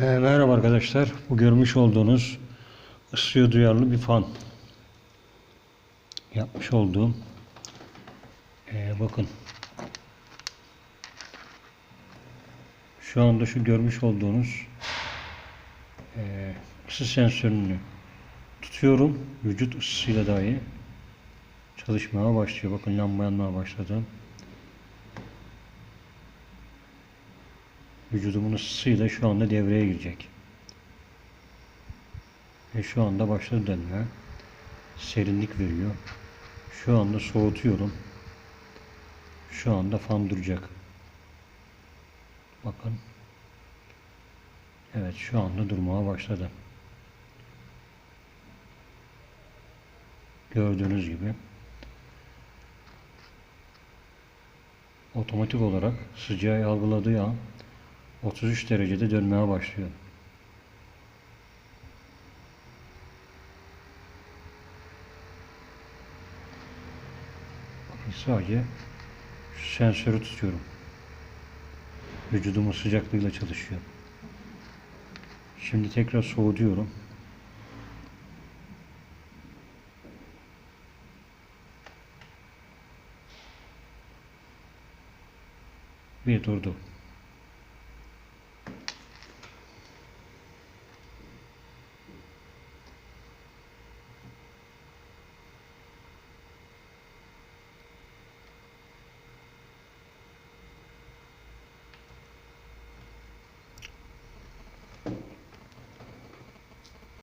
Ee, merhaba arkadaşlar. Bu görmüş olduğunuz ısıya duyarlı bir fan. Yapmış olduğum. Ee, bakın. Şu anda şu görmüş olduğunuz ee, ısı sensörünü tutuyorum. Vücut ısısıyla dahi çalışmaya başlıyor. Bakın lamba yanmaya başladı. Vücudumun ısısıyla şu anda devreye girecek. Ve şu anda başladı dönme. Serinlik veriyor. Şu anda soğutuyorum. Şu anda fan duracak. Bakın. Evet şu anda durmaya başladı. Gördüğünüz gibi otomatik olarak sıcağı algıladığı an 33 derecede dönmeye başlıyor. Sadece şu sensörü tutuyorum. Vücudumun sıcaklığıyla çalışıyor. Şimdi tekrar soğutuyorum. Bir durdu.